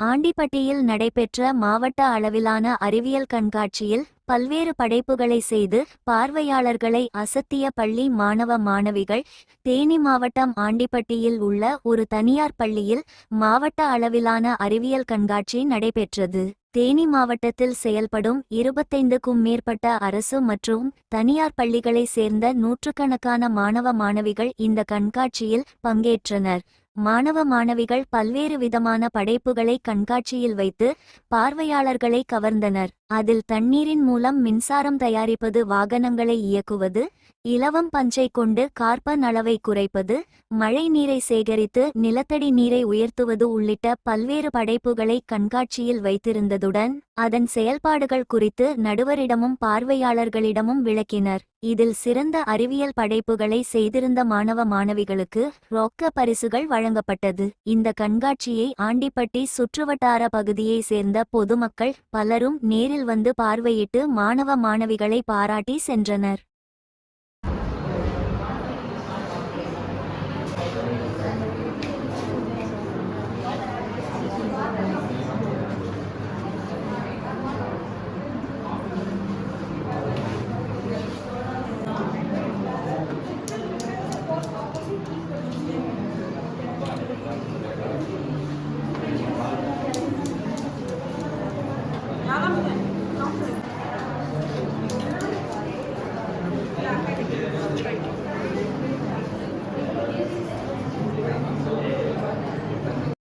ஆண்டிப்பட்டியில் நடைபெற்ற மாவட்ட அளவிலான அறிவியல் கண்காட்சியில் பல்வேறு படைப்புகளை செய்து பார்வையாளர்களை அசத்திய பள்ளி மாணவ மாணவிகள் தேனி மாவட்டம் ஆண்டிப்பட்டியில் உள்ள ஒரு தனியார் பள்ளியில் மாவட்ட அளவிலான அறிவியல் கண்காட்சி நடைபெற்றது. தேனி மாவட்டத்தில் செயல்படும் இருபத்தைந்துக்கும் மேற்பட்ட அரசு மற்றும் தனியார் பள்ளிகளை சேர்ந்த நூற்றுக்கணக்கான மாணவ மாணவிகள் இந்த கண்காட்சியில் பங்கேற்றனர். மாணவ மாணவிகள் பல்வேறு விதமான படைப்புகளை கண்காட்சியில் வைத்து பார்வையாளர்களை கவர்ந்தனர். அதில் தண்ணீரின் மூலம் மின்சாரம் தயாரிப்பது வாகனங்களை இயக்குவது இலவம் பஞ்சை கொண்டு கார்பன் அளவை குறைப்பது மழை நீரை சேகரித்து நிலத்தடி நீரை உயர்த்துவது உள்ளிட்ட பல்வேறு படைப்புகளை கண்காட்சியில் வைத்திருந்ததுடன் அதன் செயல்பாடுகள் குறித்து நடுவரிடமும் பார்வையாளர்களிடமும் விளக்கினர். இதில் சிறந்த அறிவியல் படைப்புகளை செய்திருந்த மாணவ மாணவிகளுக்கு ரொக்க பரிசுகள் வழங்கப்பட்டது. இந்த கண்காட்சியை ஆண்டிப்பட்டி சுற்றுவட்டார பகுதியை சேர்ந்த பொதுமக்கள் பலரும் நேரில் வந்து பார்வையிட்டு மாணவ மாணவிகளை பாராட்டி சென்றனர்.